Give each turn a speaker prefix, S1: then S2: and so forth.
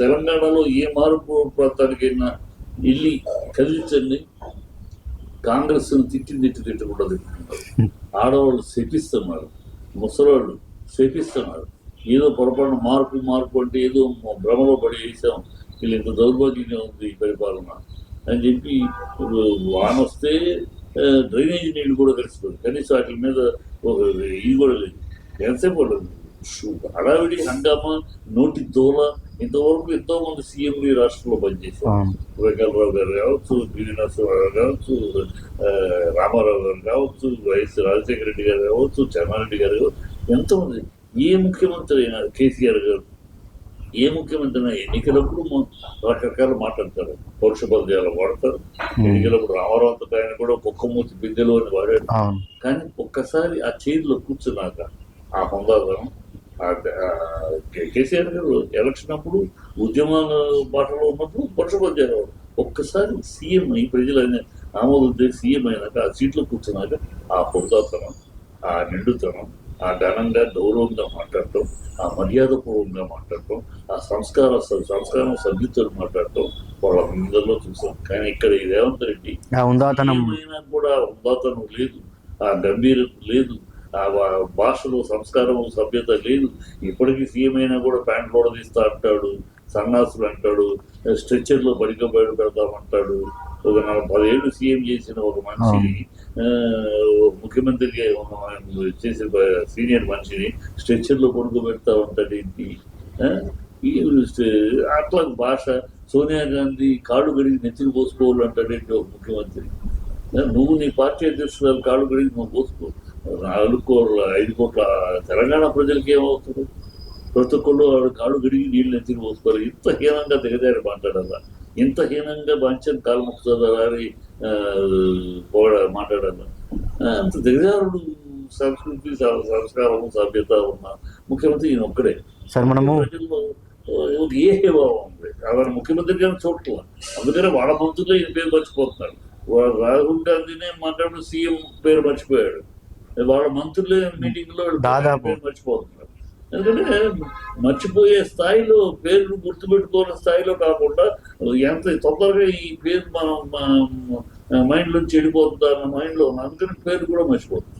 S1: తెలంగాణలో ఏ మార్పు ప్రాంతానికైనా వెళ్ళి కదిలించండి. కాంగ్రెస్ తిట్టి తిట్టి తిట్టకుండా ఆడవాళ్ళు శపిస్తున్నారు ముసలాళ్ళు శపిస్తున్నారు. ఏదో పొరపాటు మార్పు మార్పు అంటే ఏదో భ్రమలో పడి వేసాం వీళ్ళు ఇంత దౌర్భాగ్యంగా ఉంది ఈ పరిపాలన అని చెప్పి ఇప్పుడు వాన వస్తే డ్రైనేజీ నీళ్ళు కూడా కలిసిపోయింది కనీసం వాటి మీద ఒక ఇది కూడా లేదు. ఎంతసేపు లేదు హడావిడి హంగామా నోటి దోల ఇంతవరకు ఎంతో మంది సీఎంలు ఈ రాష్ట్రంలో పనిచేశారు. వెంకటరావు గారు కావచ్చు పివి నరసింహారావు కావచ్చు రామారావు గారు కావచ్చు వైఎస్ రాజశేఖర రెడ్డి గారు కావచ్చు చంద్రారెడ్డి గారు ఎంతోమంది. ఏ ముఖ్యమంత్రి అయినా కేసీఆర్ గారు ఏ ముఖ్యమంత్రి అయినా ఎన్నికలప్పుడు రకరకాలు మాట్లాడతారు. పౌరుష పదజాలు వాడతారు. ఎన్నికలప్పుడు రామారావు ఆయన కూడా కుక్కమూతి బిందెలు అని వాడాడు. కానీ ఒక్కసారి ఆ చైర్లో కూర్చున్నాక ఆ కే- కేసీఆర్ గారు ఎలక్షన్ అప్పుడు ఉద్యమాల బాటలో ఉన్నప్పుడు పరుషపడ్డారు ఒక్కసారి సీఎం ఈ ప్రజలైన ఆమోదం చేసి సీఎం అయినాక ఆ సీట్లో కూర్చున్నాక ఆ హోదాతనం ఆ నిండుతనం ఆ ఘనంగా గౌరవంగా మాట్లాడటం ఆ మర్యాదపూర్వకంగా మాట్లాడటం ఆ సంస్కార సంస్కారం సభ్యుతో మాట్లాడటం వాళ్ళందరిలో చూసాం. కానీ ఇక్కడ ఈ రేవంత్ రెడ్డి కూడా ఉదాతనం లేదు ఆ గంభీరత లేదు. భాషలో సంస్కారం సభ్యత లేదు. ఇప్పటికీ సీఎం అయినా కూడా ప్యాంట్ లోడ తీస్తా అంటాడు సన్నాసులు అంటాడు స్ట్రెచ్చర్లో బడిక బయట పెడతామంటాడు. ఒక నలభై పదేళ్ళు సీఎం చేసిన ఒక మనిషిని ముఖ్యమంత్రిగా చేసిన సీనియర్ మనిషిని స్ట్రెచ్చర్లో పడుకోబెడతా ఉంటాడు ఏంటి? అట్లా భాష. సోనియా గాంధీ కాళ్ళు గడిగి నెత్తిని పోసుకోవాలంటాడు ఏంటి ఒక ముఖ్యమంత్రి? నువ్వు నీ పార్టీ అధ్యక్షురాలు కాళ్ళు గడిగి నువ్వు పోసుకో. నాలుగు కోట్ల ఐదు కోట్ల తెలంగాణ ప్రజలకి ఏమవుతుంది? ప్రతి ఒక్కళ్ళు వాడు కాళ్ళు గడిగి నీళ్ళు నెత్తిని పోసుకోరు ఇంత హీనంగా దిగజారి మాట్లాడాలా? ఇంత హీనంగా బాంచని కాలు ముక్కుతారి పోడ మాట్లాడాలా? అంత దిగజారుడు సంస్కృతి సంస్కారం సభ్యత ఉన్న ముఖ్యమంత్రి ఈయన ఒక్కడే.
S2: సార్ మనము
S1: ఏ భావం ఉంది? ఆయన ముఖ్యమంత్రి గారిని చూడట్ల అందుకనే వాళ్ళ మంత్రులే ఈయన పేరు మర్చిపోతున్నారు. రాహుల్ గాంధీనే మాట్లాడు సీఎం పేరు మర్చిపోయాడు. వాళ్ళ మంత్రులే మీటింగ్లో
S2: దాదాపు.
S1: మర్చిపోతున్నారు ఎందుకంటే మర్చిపోయే స్థాయిలో పేర్లు గుర్తుపెట్టుకోని స్థాయిలో కాకుండా ఎంత తొందరగా ఈ పేరు మనం మైండ్ నుంచి వెళ్ళిపోతుందా అన్న మైండ్లో. అందుకని పేరు కూడా మర్చిపోతుంది